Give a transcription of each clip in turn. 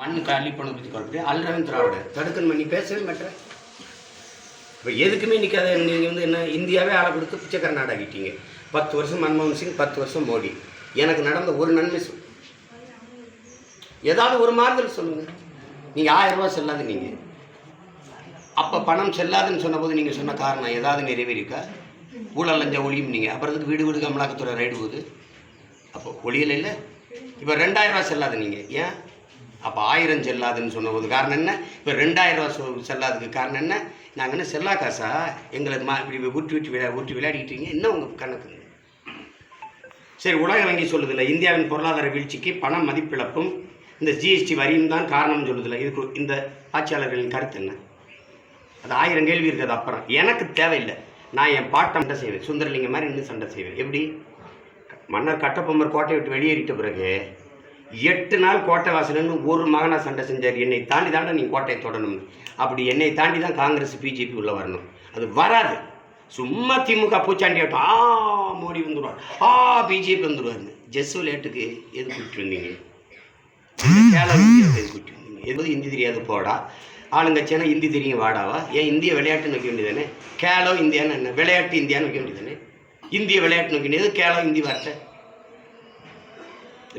மண் காலி பண்ண பற்றி குழப்பி அல்றவன் திராவிடர். தடுக்கணும்? நீ பேசவே மாட்டேன் இப்போ எதுக்குமே நிற்காத நீங்கள் வந்து என்ன இந்தியாவே ஆளை கொடுத்து பிச்சைக்கார நாடாக்கிட்டீங்க பத்து வருஷம் மன்மோகன் சிங் பத்து வருஷம் மோடி. எனக்கு நடந்த ஒரு நன்மை சொல். ஏதாவது ஒரு மாறுதல் சொல்லுங்கள் நீங்கள் ஆயிரம் ரூபா செல்லாது நீங்கள் அப்போ பணம் செல்லாதுன்னு சொன்னபோது நீங்கள் சொன்ன காரணம் ஏதாவது நிறைவேறிக்கா ஊழல் லஞ்ச ஒளியும் நீங்கள் அப்புறத்துக்கு வீடு வீடு அமலாக்கத்துறை ரைடு போகுது? அப்போ ஒளியில் இல்லை. இப்போ ரெண்டாயிரம் ரூபா செல்லாது நீங்கள் ஏன்? அப்போ ஆயிரம் செல்லாதுன்னு சொன்னபோது காரணம் என்ன? இப்போ ரெண்டாயிரம் ரூபா சொ- செல்லாததுக்கு காரணம் என்ன? நாங்கள் என்ன செல்லா காசா? எங்களை மா இப்படி ஊற்றி விட்டு விளையா ஊற்றி விளையாடிக்கிட்டீங்க. என்ன உங்கள் கணக்கு? சரி உலக வங்கி சொல்லுதில்ல இந்தியாவின் பொருளாதார வீழ்ச்சிக்கு பண மதிப்பிழப்பும் இந்த ஜிஎஸ்டி வரியும் தான் காரணம்னு சொல்லுதில்ல. இதுக்கு இந்த ஆட்சியாளர்களின் கருத்து என்ன? அது ஆயிரம் கேள்வி இருக்குது அப்புறம். எனக்கு தேவையில்லை. நான் என் பாட்டை சண்டை செய்வேன். சுந்தரலிங்க மாதிரி இன்னும் சண்டை செய்வேன். எப்படி? மன்னர் கட்டபொம்மர் கோட்டையை விட்டு வெளியேறிட்ட பிறகு எட்டு நாள் கோட்டை வாசலன்னு ஒரு மகனாக சண்டை செஞ்சார். என்னை தாண்டி தாண்டா நீ கோட்டையை தொடணும்னு. அப்படி என்னை தாண்டி தான் காங்கிரஸ் பிஜேபி உள்ளே வரணும். அது வராது. சும்மா திமுக பூச்சாண்டி ஆட்டம். ஆ மோடி வந்துடுவார். ஆ பிஜேபி வந்துடுவார்னு ஜெஸ் விளையாட்டுக்கு எது கூப்பிட்டு வந்தீங்க? இந்த கேரளா எது கூப்பிட்டு எது ஹிந்தி தெரியாது போடா? ஆளுங்கட்சியான ஹிந்தி தெரியும் வாடாவா? ஏன் இந்திய விளையாட்டுன்னு வைக்க வேண்டியதானே கேலோ இந்தியான்னு என்ன? விளையாட்டு இந்தியான்னு வைக்க வேண்டியதானே இந்திய விளையாட்டுன்னு வைக்க வேண்டியது கேலோ ஹிந்தி வார்த்தை.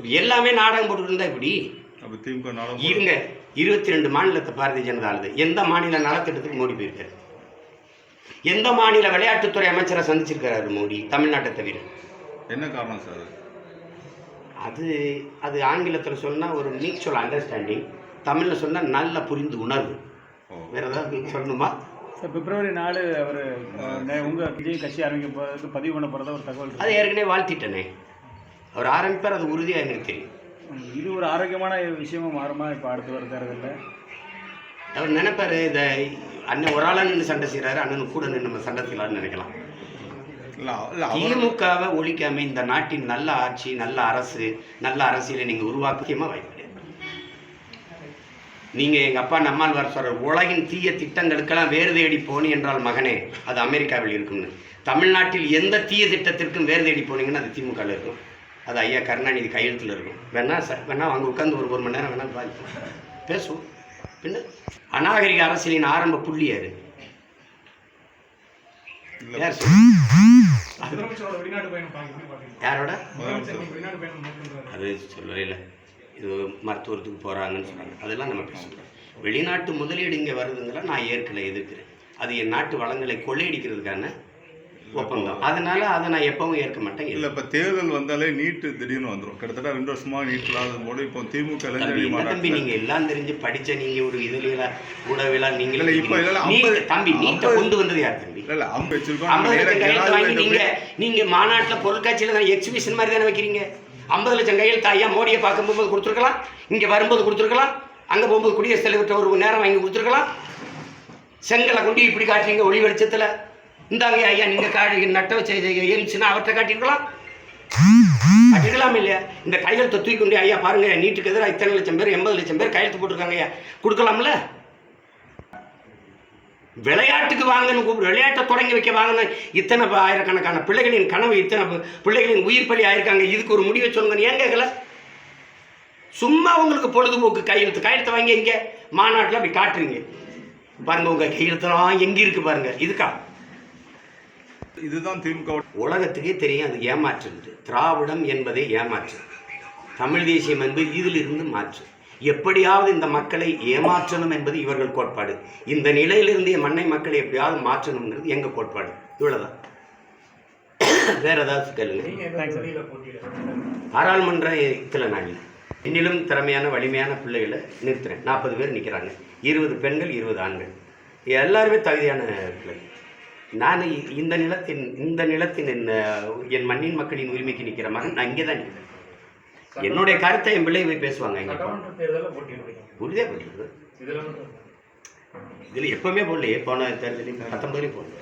எல்லாமே நாடகம் போட்டுட்டு இருந்தா இப்படி? அப்போ திமுக நாளும் இருங்க. இருபத்தி ரெண்டு மாநிலத்தை பாரதிய ஜனதா ஆளுது எந்த மாநில நலத்திட்டத்துக்கு மோடி போயிருக்காரு? எந்த மாநில விளையாட்டுத்துறை அமைச்சரை சந்திச்சிருக்காரு மோடி தமிழ்நாட்டை தவிர? என்ன காரணம் சார்? அது? அது ஆங்கிலத்தில் சொன்னா ஒரு மியூச்சுவல் அண்டர்ஸ்டாண்டிங் தமிழில் சொன்னா நல்ல புரிந்து உணர்வு. வேற ஏதாவது சொல்லணுமா? சார் பிப்ரவரி நாலு அவர் உங்கள் விஜய் கட்சி ஆரம்பிக்க போகிறதுக்கு பதிவு பண்ண போகிறதா ஒரு தகவல் அதை. ஏற்கனவே வாழ்த்திட்டனே. அவர் ஆரம்பிப்பார் அது உறுதியாக எனக்கு தெரியும். இது ஒரு ஆரோக்கியமான விஷயமா மாறுமா இப்போ அடுத்து வர தேர்தலில் அவர் நினைப்பாரு இதை அண்ணன் ஒரு ஆளா நின்று சண்டை செய்கிறாரு அண்ணனுக்கு கூட நின்று நம்ம சண்டை செய்யலாம்னு நினைக்கலாம். திமுகவை ஒழிக்காம இந்த நாட்டின் நல்ல ஆட்சி நல்ல அரசு நல்ல அரசியலை நீங்க உருவாக்கியமா வாய்ப்பு கிடையாது நீங்க எங்க அப்பா நம்மால் வர சொல்ற உலகின் தீய திட்டங்களுக்கெல்லாம் வேறு தேடி போனி என்றால் மகனே அது அமெரிக்காவில் இருக்கும்னு. தமிழ்நாட்டில் எந்த தீய திட்டத்திற்கும் வேறு தேடி போனீங்கன்னா அது திமுகவில் இருக்கும். அது ஐயா கருணாநிதி கையெழுத்தில் இருக்கும் வேணா சார் வேணா அங்கே உட்காந்து ஒரு ஒரு மணி நேரம் வேணா பாதி. பேசுவோம். பின்ன? அநாகரிக அரசியலின் ஆரம்ப புள்ளி யாரு? யார்? யாரோட. அது சொல்லவே இல்லை. இது மருத்துவத்துக்கு போகிறாங்கன்னு சொன்னாங்க அதெல்லாம் நம்ம பேசுகிறோம் வெளிநாட்டு முதலீடு இங்கே வருதுங்களா? நான் ஏற்கலை எதிர்க்கிறேன். அது என் நாட்டு வளங்களை கொள்ளையடிக்கிறதுக்கான ஒப்பந்தம். அதனால அதை நான் எப்பவும் ஏற்க மாட்டேன். இல்லை இப்போ தேர்தல் வந்தாலே நீட்டு திடீர்னு வந்துடும் கிட்டத்தட்ட ரெண்டு வருஷமா நீட் இல்லாத போது இப்போ திமுக தம்பி, நீங்க எல்லாம் தெரிஞ்சு படிச்ச நீங்க ஒரு இதுல ஊடகவியலா நீங்க இல்ல, இப்ப இல்ல, ஐம்பது- தம்பி நீட்ட ஐம்பது- கொண்டு வந்தது யார் தம்பி? இல்லை அவங்க வச்சிருக்கோம் ஐம்பது நம்ம லட்சம் கையெழுத்து வாங்கி ஜனாதிபதி நீங்க நீங்க மாநாட்டுல பொருட்காட்சியில தான் எக்ஸிபிஷன் மாதிரி தானே வைக்கிறீங்க? ஐம்பது லட்சம் கையெழுத்து ஐயா மோடியை பார்க்க போகும்போது கொடுத்துருக்கலாம் இங்க வரும்போது கொடுத்துருக்கலாம் அங்க போகும்போது குடியரசுத் தலைவர்கிட்ட ஒரு நேரம் வாங்கி கொடுத்துருக்கலாம். செங்கலை கொண்டு இப்படி காட்டுறீங்க ஒளி வெளிச்சத்துல. இந்தாங்க ஐயா நீங்கள் காடு நட்ட வச்ச எய்ம்ஸ்னா அவர்கிட்ட காட்டிக்கலாம் காட்டிருக்கலாம் இல்லையா? இந்த கையெழுத்தை தூக்கி கொண்டு ஐயா பாருங்க நீட்டுக்கு எதிராக இத்தனை லட்சம் பேர் எண்பது லட்சம் பேர் கையெழுத்து போட்டிருக்காங்க ஐயா. கொடுக்கலாம்ல? விளையாட்டுக்கு வாங்கன்னு கூப்பிடு விளையாட்டை தொடங்கி வைக்க வாங்கணும் இத்தனை ஆயிரக்கணக்கான பிள்ளைகளின் கனவு இத்தனை பிள்ளைகளின் உயிர் பலி ஆயிருக்காங்க. இதுக்கு ஒரு முடிவை சொல்லுங்க ஏன் கேட்கல சும்மா உங்களுக்கு பொழுதுபோக்கு கையெழுத்து. கையெழுத்து வாங்கி எங்கே மாநாட்டில் அப்படி காட்டுறீங்க. பாருங்க உங்கள் கையெழுத்துலாம் எங்கே இருக்கு பாருங்க. இதுக்கா? இதுதான் திமுக. உலகத்துக்கே தெரியும் அது ஏமாற்றுது திராவிடம் என்பதே ஏமாற்று. தமிழ் தேசியம் என்பது இதிலிருந்து மாற்று. எப்படியாவது இந்த மக்களை ஏமாற்றணும் என்பது இவர்கள் கோட்பாடு. இந்த நிலையிலிருந்து என் மண்ணை மக்களை எப்படியாவது மாற்றணுங்கிறது எங்க கோட்பாடு? இவ்வளவுதான். வேற ஏதாவது கேளுங்க. போட்டியிட பாராளுமன்றத்தில் நான் இல்லை என்னிலும் திறமையான வலிமையான பிள்ளைகளை நிறுத்துறேன். நாற்பது பேர் நிற்கிறாங்க இருபது பெண்கள் இருபது ஆண்கள். எல்லாருமே தகுதியான பிள்ளைகள். நான் இந்த நிலத்தின் இந்த நிலத்தின் என் மண்ணின் மக்களின் உரிமைக்கு நிற்கிற மகன். நான் இங்கே தான் நிற்கிறேன் என்னுடைய கருத்தை என் பிள்ளை போய் பேசுவாங்க போட்டியிடுறீங்க உறுதியாக போட்டுருது இதுல எப்பவுமே போடலையே. போன தேர்தலையும் பத்தொன்பதுலேயும் போடல.